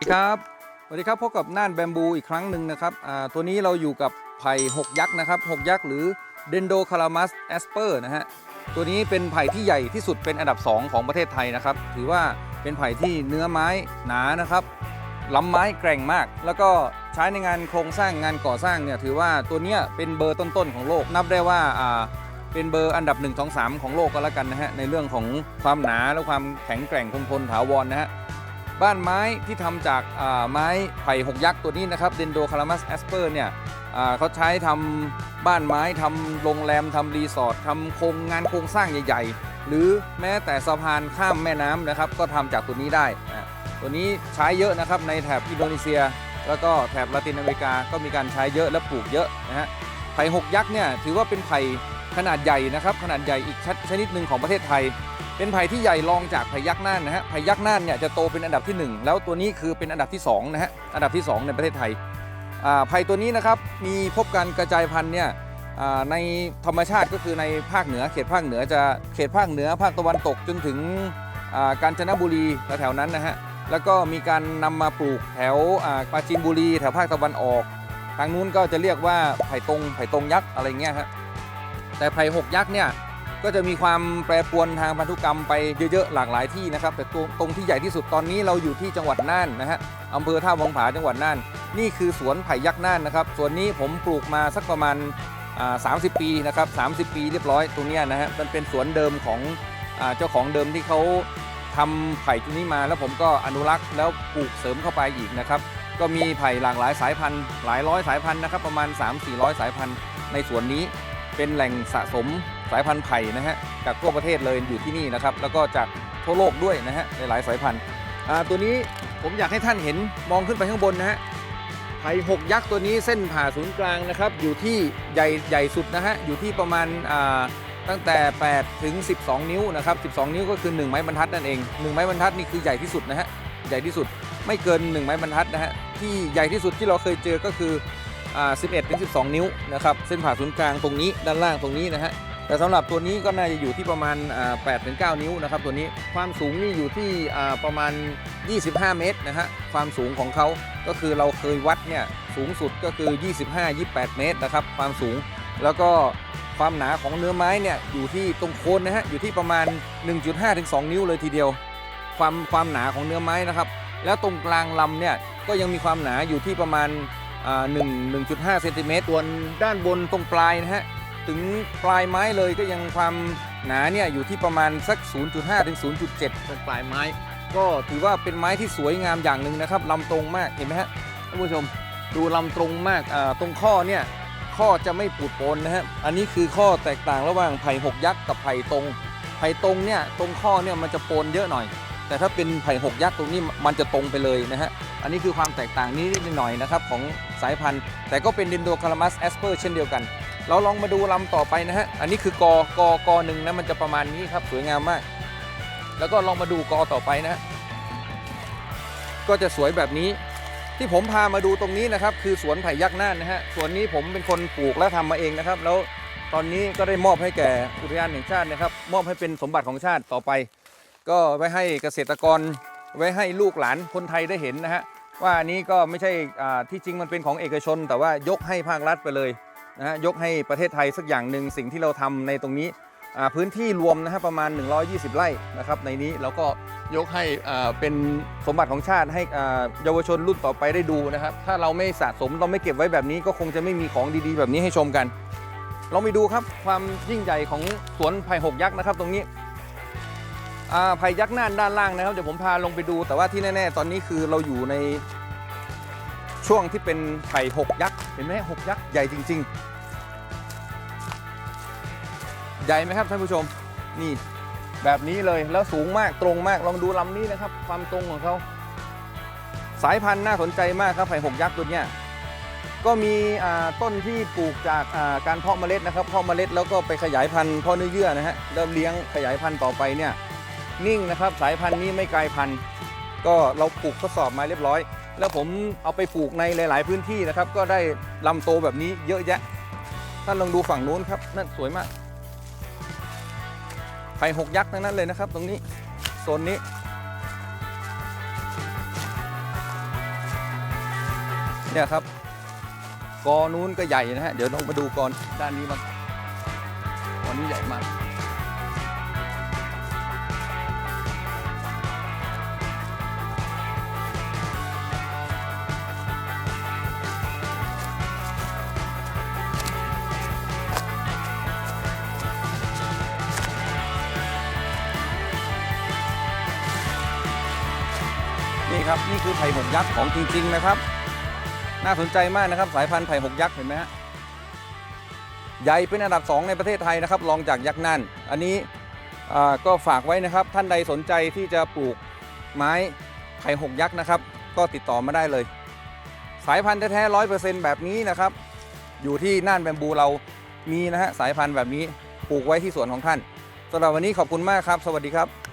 สวัสดีครับสวัสดีครับพบกับน่านแบมบูอีกครั้งหนึ่งนะครับตัวนี้เราอยู่กับไผ่หกยักษ์นะครับหกยักษ์หรือเดนโดคารามัสแอสเปอร์นะฮะตัวนี้เป็นไผ่ที่ใหญ่ที่สุดเป็นอันดับ 2 ของประเทศไทยนะครับ ถือว่าเป็นไผ่ที่เนื้อไม้หนานะครับลำไม้แกร่งมาก แล้วก็ใช้ในงานโครงสร้างงานก่อสร้างเนี่ยถือว่าตัวเนี้ยเป็นเบอร์ต้นๆของโลกนับได้ว่าเป็นเบอร์อันดับ 1 2 3 ของโลกก็แล้วกันนะฮะในเรื่องของความหนาและความแข็งแกร่งคงทนถาวรนะฮะ บ้านไม้ที่ทำจากไม้ไผ่หกยักษ์ตัวนี้นะครับเดนโดคารามัสแอสเปอร์เนี่ยเขาใช้ทำบ้านไม้ทำโรงแรมทำรีสอร์ททำโครงงานโครงสร้างใหญ่ ๆ หรือแม้แต่สะพานข้ามแม่น้ำนะครับ ก็ทำจากตัวนี้ได้ ตัวนี้ใช้เยอะนะครับในแถบอินโดนีเซีย แล้วก็แถบละตินอเมริกาก็มีการใช้เยอะและปลูกเยอะนะฮะไผ่หกยักษ์เนี่ยถือว่าเป็นไผ่ขนาดใหญ่นะครับขนาดใหญ่อีกชนิดหนึ่งของประเทศไทย เป็นไผ่ที่ใหญ่รองจากไผ่ยักษ์น่านนะฮะไผ่ยักษ์น่านเนี่ยจะโตเป็นอันดับที่ 1 แล้วตัวนี้คือเป็นอันดับที่2นะฮะอันดับที่ 2 ในประเทศไทยไผ่ตัวนี้นะครับมีพบการกระจายพันธุ์เนี่ยในธรรมชาติก็คือในภาคเหนือ เขตภาคเหนือจะเขตภาคเหนือภาคตะวันตกจนถึงกาญจนบุรีแถวๆนั้นนะฮะแล้วก็มีการนำมาปลูกแถวปราจีนบุรี แถวภาคตะวันออก ทางนู้นก็จะเรียกว่าไผ่ตรงไผ่ตรงยักษ์อะไรเงี้ยฮะแต่ไผ่หกยักษ์เนี่ย ก็จะมีความแปรปรวนทางพันธุกรรมไปเยอะๆหลากหลายที่นะครับ แต่ตรงตรงที่ใหญ่ที่สุดตอนนี้เราอยู่ที่จังหวัดน่านนะฮะอำเภอท่าวังผาจังหวัดน่าน นี่คือสวนไผ่ยักษ์น่านนะครับสวนนี้ผมปลูกมาสักประมาณอ่า30ปีนะครับ30ปีเรียบร้อยตรงนี้นะฮะมันเป็นสวนเดิมของอเจ้าของเดิมที่เขาทำไผ่ตัวนี้มา แล้วผมก็อนุรักษ์แล้วปลูกเสริมเข้าไปอีกนะครับก็มีไผ่หลากหลายสายพันธุ์หลายร้อยสายพันธุ์นะครับประมาณ 3-400 สายพันธุ์ในสวนนี้เป็นแหล่งสะสม สายพันธุ์ไผ่นะฮะจากทั่วประเทศเลยอยู่ที่นี่นะครับ แล้วก็จากทั่วโลกด้วยนะฮะหลายสายพันธุ์ตัวนี้ผมอยากให้ท่านเห็นมองขึ้นไปข้างบนนะฮะไผ่หกยักษ์ตัวนี้เส้นผ่าศูนย์กลางนะครับอยู่ที่ใหญ่ใหญ่สุดนะฮะอยู่ที่ประมาณตั้งแต่ 8 ถึง 12 นิ้วนะครับ 12 นิ้วก็คือ 1 ไม้บรรทัดนั่นเอง 1 ไม้บรรทัดนี่คือใหญ่ที่สุดนะฮะใหญ่ที่สุดไม่เกิน 1 ไม้บรรทัดนะฮะที่ใหญ่ที่สุดที่เราเคยเจอก็คือ 11 ถึง 12 นิ้วนะครับเส้นผ่าศูนย์กลางตรงนี้ด้านล่างตรงนี้นะฮะ แต่สำหรับตัวนี้ก็น่าจะอยู่ที่ประมาณอ่า8ถึง9นิ้วนะครับตัวนี้ความสูงนี่อยู่ที่ประมาณ 25 เมตรนะฮะความสูงของเขาก็คือเราเคยวัดเนี่ยสูงสุดก็คือ 25-28 เมตรนะครับความสูงแล้วก็ความหนาของเนื้อไม้เนี่ยอยู่ที่ตรงโคนนะฮะอยู่ที่ประมาณ 1.5ถึง2นิ้วเลยทีเดียว ความความหนาของเนื้อไม้นะครับ แล้วตรงกลางลำเนี่ยก็ยังมีความหนาอยู่ที่ประมาณ1 1.5เซนติเมตรส่วนด้านบนตรงปลายนะฮะ ถึงปลายไม้เลยก็ยังความหนาเนี่ยอยู่ที่ประมาณสัก 0.5 ถึง 0.7ตรงปลายไม้ ก็ถือว่าเป็นไม้ที่สวยงามอย่างหนึ่งนะครับลำตรงมากเห็นไหมฮะท่านผู้ชมดูลำตรงมากตรงข้อเนี่ยข้อจะไม่ปูดโปนนะฮะอันนี้คือข้อแตกต่างระหว่างไผ่หกยักษ์กับไผ่ตรงไผ่ตรงเนี่ยตรงข้อเนี่ยมันจะโปนเยอะหน่อย แต่ถ้าเป็นไผ่หกยักษ์ตรงนี้มันจะตรงไปเลยนะฮะอันนี้คือความแตกต่างนิดหน่อยนะครับของสายพันธุ์ แต่ก็เป็นดินโดคารามัสแอสเปอร์เช่นเดียวกัน เราลองมาดูลำต่อไปนะฮะ อันนี้คือกอกอกอหนึ่งนะมันจะประมาณนี้ครับสวยงามมาก แล้วก็ลองมาดูกอต่อไปนะ ก็จะสวยแบบนี้ ที่ผมพามาดูตรงนี้นะครับ คือสวนไผ่ยักษ์น่านนะฮะสวนนี้ผมเป็นคนปลูกและทำมาเองนะครับ แล้วตอนนี้ก็ได้มอบให้แก่อุทยานแห่งชาตินะครับ มอบให้เป็นสมบัติของชาติต่อไป ก็ไว้ให้เกษตรกร ไว้ให้ลูกหลานคนไทยได้เห็นนะฮะว่าอันนี้ก็ไม่ใช่ที่จริงมันเป็นของเอกชน แต่ว่ายกให้ภาครัฐไปเลย นะยกให้ประเทศไทยสักอย่างหนึ่งสิ่งที่เราทำในตรงนี้พื้นที่รวมนะฮะประมาณ 120 ไร่นะครับในนี้เราก็ยกให้เป็นสมบัติของชาติให้เยาวชนรุ่นต่อไปได้ดูนะครับ ถ้าเราไม่สะสมเราไม่เก็บไว้แบบนี้ก็คงจะไม่มีของดีๆ แบบนี้ให้ชมกันลองไปดูครับความยิ่งใหญ่ของสวนไผ่หกยักษ์นะครับ ตรงนี้ไผ่ยักษ์น่านด้านล่างนะครับเดี๋ยวผมพาลงไปดู แต่ว่าที่แน่ ๆ ตอนนี้คือเราอยู่ในช่วงที่เป็นไผ่หกยักษ์เห็นไหมหกยักษ์ใหญ่จริง ๆ ใหญ่ไหมครับท่านผู้ชมนี่แบบนี้เลยแล้วสูงมากตรงมากลองดูลำนี้นะครับ ความตรงของเขาสายพันธุ์น่าสนใจมากครับไผ่หกยักษ์ตัวเนี้ยก็มีต้นที่ปลูกจากาการเพาะเมล็ดนะครับเพาะเมล็ดแล้วก็ไปขยายพันธุ์เพาะเนื้อเยื่อนะฮะเริ่มเลี้ยงขยายพันธุ์ต่อไปเนี่ยนิ่งนะครับ สายพันธุ์นี้ไม่กลายพันธุ์ ก็เราปลูกทดสอบมาเรียบร้อย แล้วผมเอาไปปลูกในหลาย ๆ พื้นที่นะครับ ก็ได้ลำโตแบบนี้เยอะแยะท่านลองดูฝั่งนู้นครับนั่นสวยมาก ไปหกยักษ์ทั้งนั้นเลยนะครับ ตรงนี้โซนนี้ เนี่ยครับ กอนู้นก็ใหญ่นะฮะ เดี๋ยวลองมาดูกอนด้านนี้มันกอนนี้ใหญ่มาก นี่ครับ นี่คือไผ่หกยักษ์ของจริง ๆ นะครับ น่าสนใจมากนะครับ สายพันธุ์ไผ่หกยักษ์เห็นไหมฮะใหญ่เป็นอันดับ 2 ในประเทศไทยนะครับรองจากยักษ์น่านอันนี้ก็ฝากไว้นะครับ ท่านใดสนใจที่จะปลูกไม้ไผ่หกยักษ์นะครับ ก็ติดต่อมาได้เลย สายพันธุ์แท้ๆร้อยเปอร์เซ็นต์แบบนี้นะครับ อยู่ที่น่านแบมบูเรามีนะฮะสายพันธุ์แบบนี้ปลูกไว้ที่สวนของท่านสำหรับวันนี้ขอบคุณมากครับ สวัสดีครับ